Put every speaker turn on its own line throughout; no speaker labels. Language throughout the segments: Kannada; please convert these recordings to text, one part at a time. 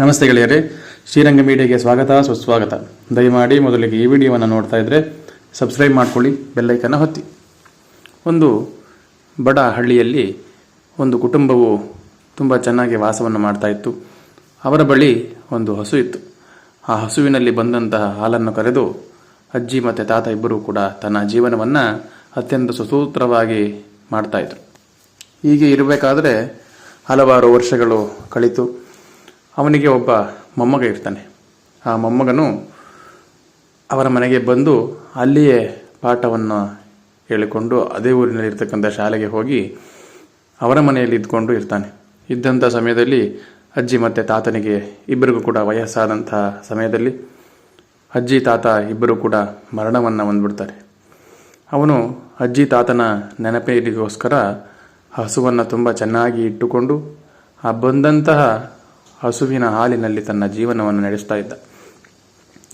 ನಮಸ್ತೆ ಗೆಳೆಯರೇ, ಶ್ರೀರಂಗ ಮೀಡಿಯಾಗೆ ಸ್ವಾಗತ, ಸುಸ್ವಾಗತ. ದಯಮಾಡಿ ಮೊದಲಿಗೆ ಈ ವಿಡಿಯೋವನ್ನು ನೋಡ್ತಾ ಇದ್ರೆ ಸಬ್ಸ್ಕ್ರೈಬ್ ಮಾಡ್ಕೊಳ್ಳಿ ಬೆಲ್ಲೈಕನ್ನು ಹೊತ್ತಿ ಒಂದು ಬಡ ಹಳ್ಳಿಯಲ್ಲಿ ಒಂದು ಕುಟುಂಬವು ತುಂಬ ಚೆನ್ನಾಗಿ ವಾಸವನ್ನು ಮಾಡ್ತಾ ಇತ್ತು. ಅವರ ಬಳಿ ಒಂದು ಹಸು ಇತ್ತು. ಆ ಹಸುವಿನಲ್ಲಿ ಬಂದಂತಹ ಹಾಲನ್ನು ಕರೆದು ಅಜ್ಜಿ ಮತ್ತು ತಾತ ಇಬ್ಬರೂ ಕೂಡ ತನ್ನ ಜೀವನವನ್ನು ಅತ್ಯಂತ ಸುಸೂತ್ರವಾಗಿ ಮಾಡ್ತಾ ಇದ್ರು. ಹೀಗೆ ಇರಬೇಕಾದ್ರೆ ಹಲವಾರು ವರ್ಷಗಳು ಕಳಿತು. ಅವನಿಗೆ ಒಬ್ಬ ಮೊಮ್ಮಗ ಇರ್ತಾನೆ. ಆ ಮೊಮ್ಮಗನು ಅವರ ಮನೆಗೆ ಬಂದು ಅಲ್ಲಿಯೇ ಪಾಠವನ್ನು ಹೇಳಿಕೊಂಡು ಅದೇ ಊರಿನಲ್ಲಿ ಇರ್ತಕ್ಕಂಥ ಶಾಲೆಗೆ ಹೋಗಿ ಅವರ ಮನೆಯಲ್ಲಿ ಇದ್ಕೊಂಡು ಇರ್ತಾನೆ. ಇದ್ದಂಥ ಸಮಯದಲ್ಲಿ ಅಜ್ಜಿ ಮತ್ತು ತಾತನಿಗೆ ಇಬ್ಬರಿಗೂ ಕೂಡ ವಯಸ್ಸಾದಂಥ ಸಮಯದಲ್ಲಿ ಅಜ್ಜಿ, ತಾತ ಇಬ್ಬರು ಕೂಡ ಮರಣವನ್ನು ಹೊಂದ್ಬಿಡ್ತಾರೆ. ಅವನು ಅಜ್ಜಿ, ತಾತನ ನೆನಪಿಗೋಸ್ಕರ ಹಸುವನ್ನು ತುಂಬ ಚೆನ್ನಾಗಿ ಇಟ್ಟುಕೊಂಡು ಆ ಬಂದಂತಹ ಹಸುವಿನ ಹಾಲಿನಲ್ಲಿ ತನ್ನ ಜೀವನವನ್ನು ನಡೆಸ್ತಾ ಇದ್ದ.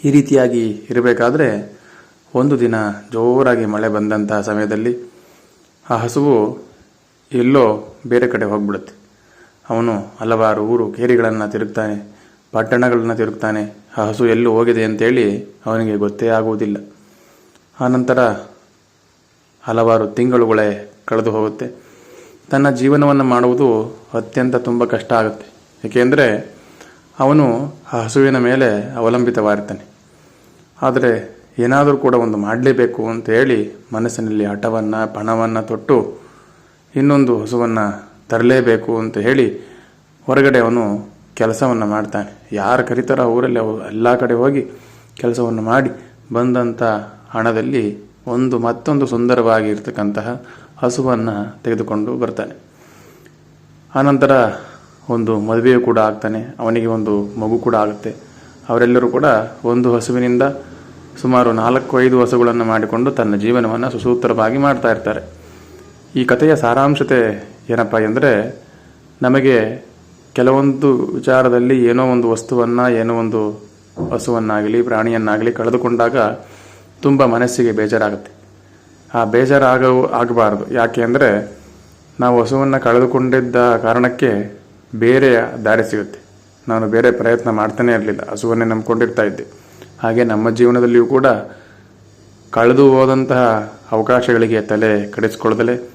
ಈ ರೀತಿಯಾಗಿ ಇರಬೇಕಾದ್ರೆ ಒಂದು ದಿನ ಜೋರಾಗಿ ಮಳೆ ಬಂದಂತಹ ಸಮಯದಲ್ಲಿ ಆ ಹಸುವು ಎಲ್ಲೋ ಬೇರೆ ಕಡೆ ಹೋಗ್ಬಿಡುತ್ತೆ. ಅವನು ಹಲವಾರು ಊರು ಕೇರಿಗಳನ್ನು ತಿರುಗ್ತಾನೆ, ಪಟ್ಟಣಗಳನ್ನು ತಿರುಗ್ತಾನೆ. ಆ ಹಸು ಎಲ್ಲೂ ಹೋಗಿದೆ ಅಂತೇಳಿ ಅವನಿಗೆ ಗೊತ್ತೇ ಆಗುವುದಿಲ್ಲ. ಆನಂತರ ಹಲವಾರು ತಿಂಗಳುಗಳೇ ಕಳೆದು ಹೋಗುತ್ತೆ. ತನ್ನ ಜೀವನವನ್ನು ಮಾಡುವುದು ಅತ್ಯಂತ ತುಂಬ ಕಷ್ಟ ಆಗುತ್ತೆ. ಏಕೆಂದರೆ ಅವನು ಆ ಹಸುವಿನ ಮೇಲೆ ಅವಲಂಬಿತವಾಗಿರ್ತಾನೆ. ಆದರೆ ಏನಾದರೂ ಕೂಡ ಒಂದು ಮಾಡಲೇಬೇಕು ಅಂತ ಹೇಳಿ ಮನಸ್ಸಿನಲ್ಲಿ ಹಠವನ್ನು, ಪಣವನ್ನು ತೊಟ್ಟು ಇನ್ನೊಂದು ಹಸುವನ್ನು ತರಲೇಬೇಕು ಅಂತ ಹೇಳಿ ಹೊರಗಡೆ ಅವನು ಕೆಲಸವನ್ನು ಮಾಡ್ತಾನೆ. ಯಾರು ಕರೀತಾರೋ ಊರಲ್ಲಿ ಅವು ಎಲ್ಲ ಕಡೆ ಹೋಗಿ ಕೆಲಸವನ್ನು ಮಾಡಿ ಬಂದಂಥ ಹಣದಲ್ಲಿ ಒಂದು ಮತ್ತೊಂದು ಸುಂದರವಾಗಿರ್ತಕ್ಕಂತಹ ಹಸುವನ್ನು ತೆಗೆದುಕೊಂಡು ಬರ್ತಾನೆ. ಆನಂತರ ಒಂದು ಮದುವೆಯು ಕೂಡ ಆಗ್ತಾನೆ, ಅವನಿಗೆ ಒಂದು ಮಗು ಕೂಡ ಆಗುತ್ತೆ. ಅವರೆಲ್ಲರೂ ಕೂಡ ಒಂದು ಹಸುವಿನಿಂದ ಸುಮಾರು ನಾಲ್ಕು, ಐದು ಹಸುಗಳನ್ನು ಮಾಡಿಕೊಂಡು ತನ್ನ ಜೀವನವನ್ನು ಸುಸೂತ್ರವಾಗಿ ಮಾಡ್ತಾ ಇರ್ತಾರೆ. ಈ ಕಥೆಯ ಸಾರಾಂಶತೆ ಏನಪ್ಪ ಎಂದರೆ, ನಮಗೆ ಕೆಲವೊಂದು ವಿಚಾರದಲ್ಲಿ ಏನೋ ಒಂದು ವಸ್ತುವನ್ನು, ಏನೋ ಒಂದು ಹಸುವನ್ನಾಗಲಿ, ಪ್ರಾಣಿಯನ್ನಾಗಲಿ ಕಳೆದುಕೊಂಡಾಗ ತುಂಬ ಮನಸ್ಸಿಗೆ ಬೇಜಾರಾಗುತ್ತೆ. ಆ ಬೇಜಾರಾಗ ಆಗಬಾರ್ದು. ಯಾಕೆ ಅಂದರೆ, ನಾವು ಹಸುವನ್ನು ಕಳೆದುಕೊಂಡಿದ್ದ ಕಾರಣಕ್ಕೆ ಬೇರೆ ದಾರಿ ಸಿಗುತ್ತೆ. ನಾನು ಬೇರೆ ಪ್ರಯತ್ನ ಮಾಡ್ತಾನೇ ಇರಲಿಲ್ಲ. ಹಸುವನ್ನೇ ನಂಬ್ಕೊಂಡಿರ್ತಾ ಇದ್ದೆ. ಹಾಗೆ ನಮ್ಮ ಜೀವನದಲ್ಲಿಯೂ ಕೂಡ ಕಳೆದು ಹೋದಂತಹ ಅವಕಾಶಗಳಿಗೆ ತಲೆ ಕೆಡಿಸ್ಕೊಳ್ಳದಲೇ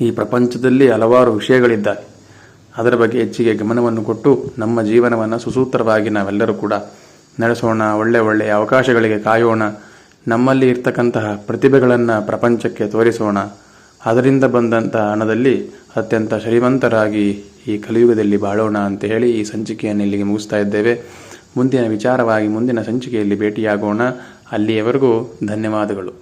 ಈ ಪ್ರಪಂಚದಲ್ಲಿ ಹಲವಾರು ವಿಷಯಗಳಿದ್ದಾವೆ. ಅದರ ಬಗ್ಗೆ ಹೆಚ್ಚಿಗೆ ಗಮನವನ್ನು ಕೊಟ್ಟು ನಮ್ಮ ಜೀವನವನ್ನು ಸುಸೂತ್ರವಾಗಿ ನಾವೆಲ್ಲರೂ ಕೂಡ ನಡೆಸೋಣ, ಒಳ್ಳೆ ಒಳ್ಳೆಯ ಅವಕಾಶಗಳಿಗೆ ಕಾಯೋಣ, ನಮ್ಮಲ್ಲಿ ಇರ್ತಕ್ಕಂತಹ ಪ್ರತಿಭೆಗಳನ್ನು ಪ್ರಪಂಚಕ್ಕೆ ತೋರಿಸೋಣ. ಅದರಿಂದ ಬಂದಂತಹ ಹಣದಲ್ಲಿ ಅತ್ಯಂತ ಶ್ರೀಮಂತರಾಗಿ ಈ ಕಲಿಯುಗದಲ್ಲಿ ಬಾಳೋಣ ಅಂತ ಹೇಳಿ ಈ ಸಂಚಿಕೆಯನ್ನು ಇಲ್ಲಿಗೆ ಮುಗಿಸ್ತಾ ಇದ್ದೇವೆ. ಮುಂದಿನ ವಿಚಾರವಾಗಿ ಮುಂದಿನ ಸಂಚಿಕೆಯಲ್ಲಿ ಭೇಟಿಯಾಗೋಣ. ಅಲ್ಲಿಯವರೆಗೂ ಧನ್ಯವಾದಗಳು.